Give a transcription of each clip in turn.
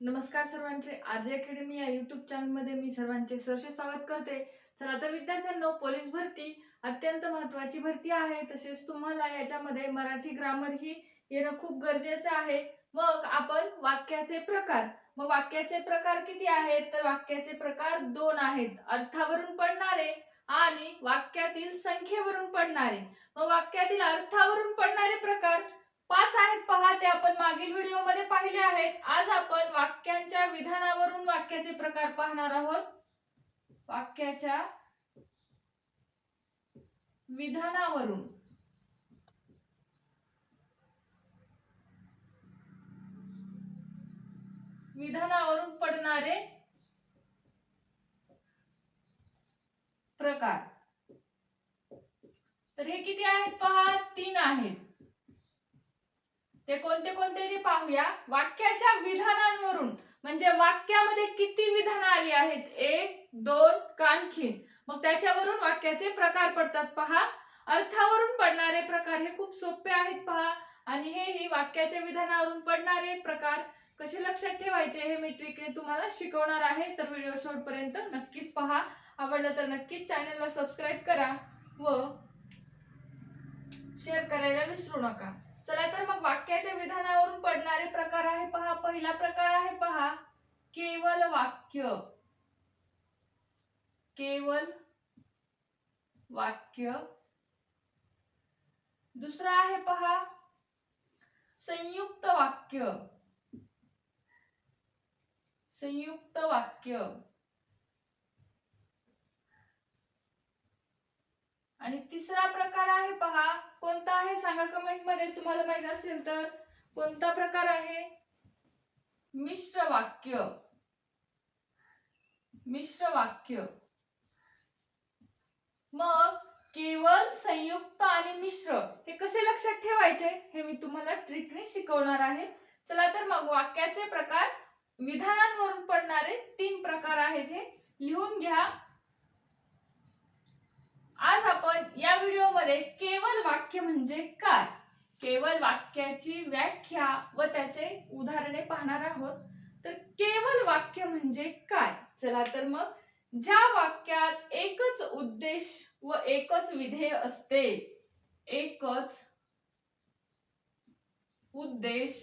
नमस्कार सर्वांचे. आर्य अकॅडमी या युट्यूब चॅनलमध्ये मी सर्वांचे सहर्ष स्वागत करते. चला तर विद्यार्थ्यांना पोलीस भरती अत्यंत महत्वाची भरती आहे. तसेच तुम्हाला याच्यामध्ये मराठी ग्रामर ही येणं खूप गरजेचं आहे. मग आपण वाक्याचे प्रकार. मग वाक्याचे प्रकार किती आहेत? तर वाक्याचे प्रकार दोन आहेत. अर्थावरून पडणारे आणि वाक्यातील संख्येवरून पडणारे. मग वाक्यातील अर्थावरून पडणारे प्रकार पाच आहेत पहा ते आपण मागील व्हिडिओमध्ये पाहिले आहेत. आज आपण वाक्यांच्या विधानावरून वाक्याचे प्रकार पाहणार आहोत. वाक्याच्या विधानावरून. विधानावरून पडणारे प्रकार. तर हे किती आहेत पहा? तीन आहेत. ते कोणते कोणते ते पाहूया. वाक्याच्या विधानांवरून. म्हणजे वाक्यामध्ये किती विधानं आली आहेत? एक दोन का आणखीन मग त्याच्यावरून वाक्याचे प्रकार पडतात पहा. अर्थावरून पडणारे प्रकार हे खूप सोपे आहेत पहा. आणि हे ही वाक्याच्या विधानावरून पडणारे प्रकार कसे लक्षात ठेवायचे हे मी ट्रिकने तुम्हाला शिकवणार आहे. तर व्हिडिओ शेवटपर्यंत नक्कीच पहा. आवडलं तर नक्कीच चॅनलला सबस्क्राईब करा व शेअर करायला विसरू नका. चला तर मग वाक्याच्या विधानावरून पडणारे प्रकार आहे पहा. पहिला प्रकार आहे पहा. केवल वाक्य. केवल वाक्य. दुसरा आहे पहा. संयुक्त वाक्य. संयुक्त वाक्य. आणि तिसरा प्रकार आहे पहा कोणता आहे? सांगा कमेंटमध्ये तुम्हाला माहीत असेल तर. कोणता प्रकार आहे? मिश्र वाक्य मिश्र वाक्य मग केवळ संयुक्त आणि मिश्र हे कसे लक्षात ठेवायचे? हे मी तुम्हाला ट्रिकने शिकवणार आहे. चला तर मग वाक्याचे प्रकार विधानांवरून पडणारे तीन प्रकार आहेत हे. लिहून घ्या. आज आपण या व्हिडिओमध्ये केवळ वाक्य म्हणजे काय? केवळ वाक्याची व्याख्या व त्याचे उदाहरणे पाहणार आहोत. तर केवळ वाक्य म्हणजे काय? चला तर मग ज्या वाक्यात एकच उद्देश व एकच विधेय असते एकच उद्देश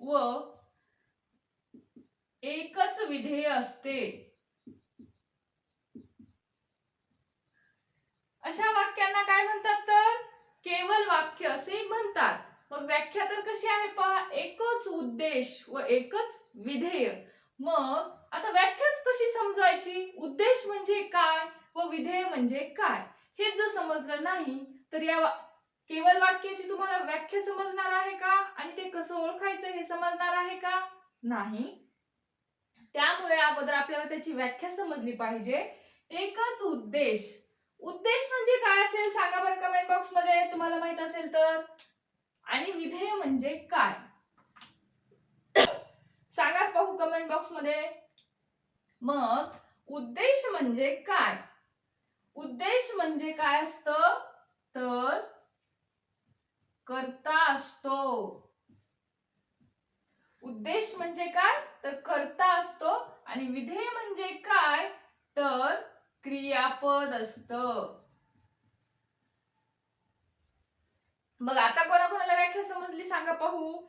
व एकच विधेय असते. अशा वाक्यांना काय म्हणतात तर? केवल वाक्य असे म्हणतात. मग व्याख्या तर कशी आहे पहा. एकच उद्देश व एकच विधेय. मग आता व्याख्याच कशी समजायची उद्देश म्हणजे काय व विधेय म्हणजे काय? हे जर समजलं नाही तर या केवल केवळ वाक्याची तुम्हाला व्याख्या समजणार आहे का? आणि ते कसं ओळखायचं हे समजणार आहे का? नाही. त्यामुळे अगोदर आपल्याला त्याची व्याख्या समजली पाहिजे. एकच उद्देश उद्देश म्हणजे काय असेल? सांगा बरं कमेंट बॉक्समध्ये. तुम्हाला माहीत असेल तर. आणि विधेय म्हणजे काय? सांगा पाहू कमेंट बॉक्समध्ये. मग उद्देश म्हणजे काय? उद्देश म्हणजे काय असतं? तर करता असतो. उद्देश म्हणजे काय? तर करता असतो. आणि विधेय म्हणजे काय? तर क्रियापद असत. मग आता कोणाकोणाला व्याख्या समजली सांगा पाहू.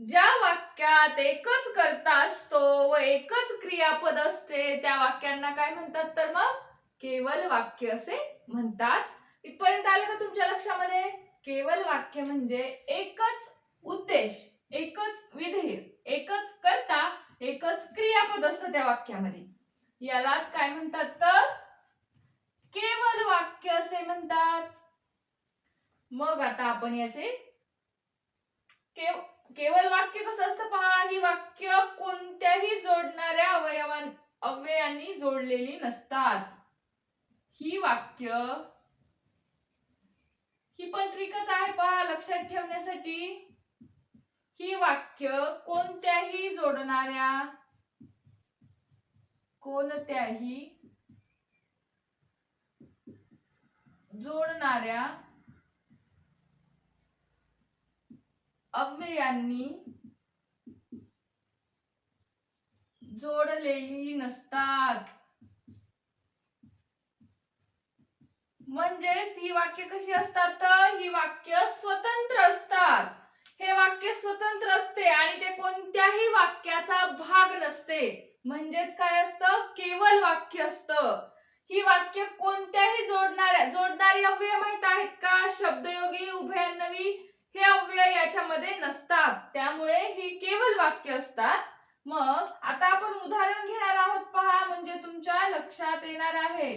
ज्या वाक्यात एकच करता असतो व एकच क्रियापद असते त्या वाक्यांना काय म्हणतात तर मग? केवल वाक्य असे म्हणतात. इथपर्यंत आलं का तुमच्या लक्षामध्ये? केवल वाक्य म्हणजे एकच उद्देश एकच विधेय एकच करता एकच क्रियापद असतं त्या वाक्यामध्ये. यालाच काय म्हणतात तर? केवल वाक्य असे म्हणतात. मग आता आपण याचे केव केवळ वाक्य कसं असतं पहा ही वाक्य कोणत्याही जोडणाऱ्या अवयवां अवयवांनी जोडलेली नसतात. ही वाक्य ही पण ट्रिकच आहे पहा लक्षात ठेवण्यासाठी. ही वाक्य कोणत्याही जोडणाऱ्या कोणत्याही जोडणाऱ्या अव्ययांनी जोडलेली नसतात. म्हणजेच ही वाक्य कशी असतात तर? ही वाक्य स्वतंत्र असतात. हे वाक्य स्वतंत्र असते आणि ते कोणत्याही वाक्याचा भाग नसते. म्हणजेच काय असतं? केवळ वाक्य असतं. ही वाक्य कोणत्याही जोडणाऱ्या जोडणारी अव्यय माहीत आहेत का? शब्दयोगी उभयान्नवी हे अव्यय याच्यामध्ये नसतात. त्यामुळे ही केवळ वाक्य असतात. मग आता आपण उदाहरण घेणार आहोत. पहा म्हणजे तुमच्या लक्षात येणार आहे.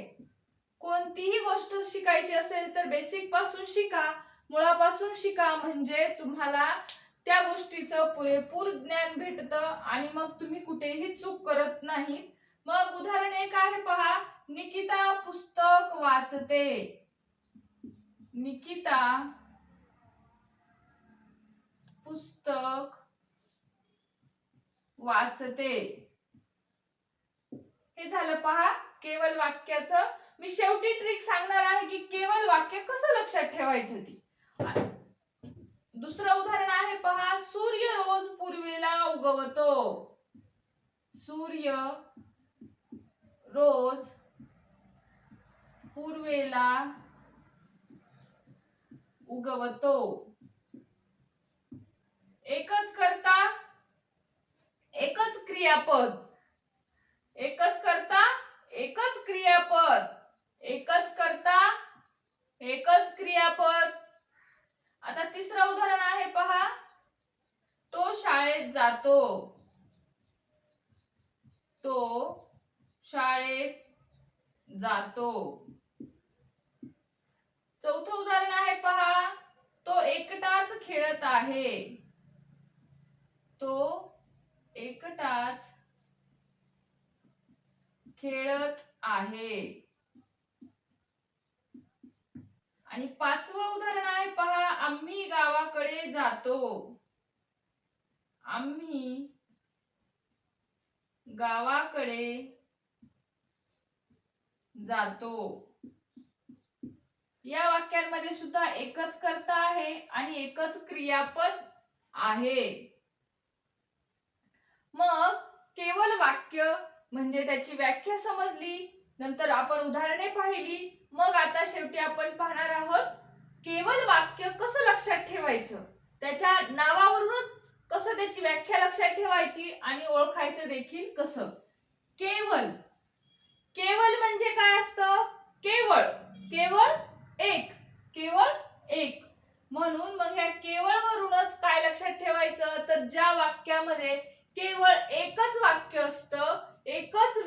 कोणतीही गोष्ट शिकायची असेल तर बेसिकपासून शिका. मुळापासून शिका म्हणजे तुम्हाला त्या गोष्टीचं पुरेपूर ज्ञान भेटतं आणि मग तुम्ही कुठेही चूक करत नाही मग उदाहरण एक आहे पहा. निकिता पुस्तक वाचते. निकिता पुस्तक वाचते. हे झालं पहा केवळ वाक्याचं. मी शेवटी ट्रिक सांगणार आहे की केवळ वाक्य कसं लक्षात ठेवायचं ती? दुसरं उदाहरण आहे पहा सूर्य रोज पूर्वेला उगवतो. सूर्य रोज पूर्वेला उगवतो. एकच करता एकच क्रियापद. एकच करता एकच क्रियापद. एकच करता एकच क्रियापद. आता तिसरं उदाहरण आहे पहा. तो शाळेत जातो. तो शाळेत जातो. चौथं उदाहरण आहे पहा. तो एकटाच खेळत आहे. तो एकटाच खेळत आहे. आणि पाचवं उदाहरण आहे पहा. आम्ही गावाकडे जातो. आम्ही गावाकडे जातो. या वाक्यांमध्ये सुद्धा एकच कर्ता आहे आणि एकच क्रियापद आहे. मग केवळ वाक्य म्हणजे त्याची व्याख्या समजली नंतर आपण उदाहरणे पाहिली मग आता शेवटी आपण पाहणार आहोत केवळ वाक्य कसं लक्षात ठेवायचं? त्याच्या नावावरूनच कसं त्याची व्याख्या लक्षात ठेवायची आणि ओळखायचं देखील कसं? केवळ केवळ म्हणजे काय असतं? केवळ. केवळ एक केवळ एक. म्हणून मग ह्या केवळ वरूनच काय लक्षात ठेवायचं? तर ज्या वाक्यामध्ये केवळ एकच वाक्य असतं एकच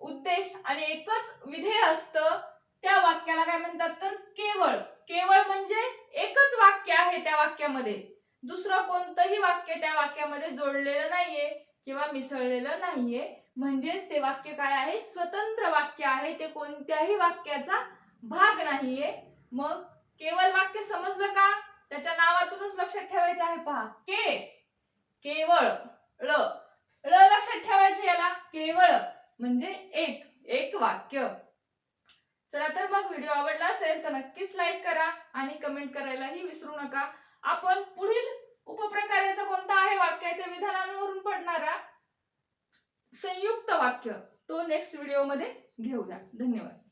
उद्देश आणि एकच विधेय असतं त्या वाक्याला काय म्हणतात तर केवळ. केवळ म्हणजे एकच वाक्य आहे त्या वाक्यामध्ये. दुसरं कोणतंही वाक्य त्या वाक्यामध्ये जोडलेलं नाहीये किंवा मिसळलेलं नाहीये. म्हणजेच ते वाक्य काय आहे? स्वतंत्र वाक्य आहे. ते कोणत्याही वाक्याचा भाग नाहीये. मग केवळ वाक्य समजलं का? त्याच्या नावातूनच लक्षात ठेवायचं आहे पहा. के? केवळ ळ ळ लक्षात ठेवायचं याला. केवळ म्हणजे एक एक वाक्य. चला तर मग व्हिडिओ आवडला असेल तर नक्कीच लाईक करा आणि कमेंट करायलाही विसरू नका. आपण पुढील उपप्रकाराचा कोणता आहे? वाक्याच्या विधानांवरून पडणारा संयुक्त वाक्य. तो नेक्स्ट व्हिडिओमध्ये घेऊया. धन्यवाद.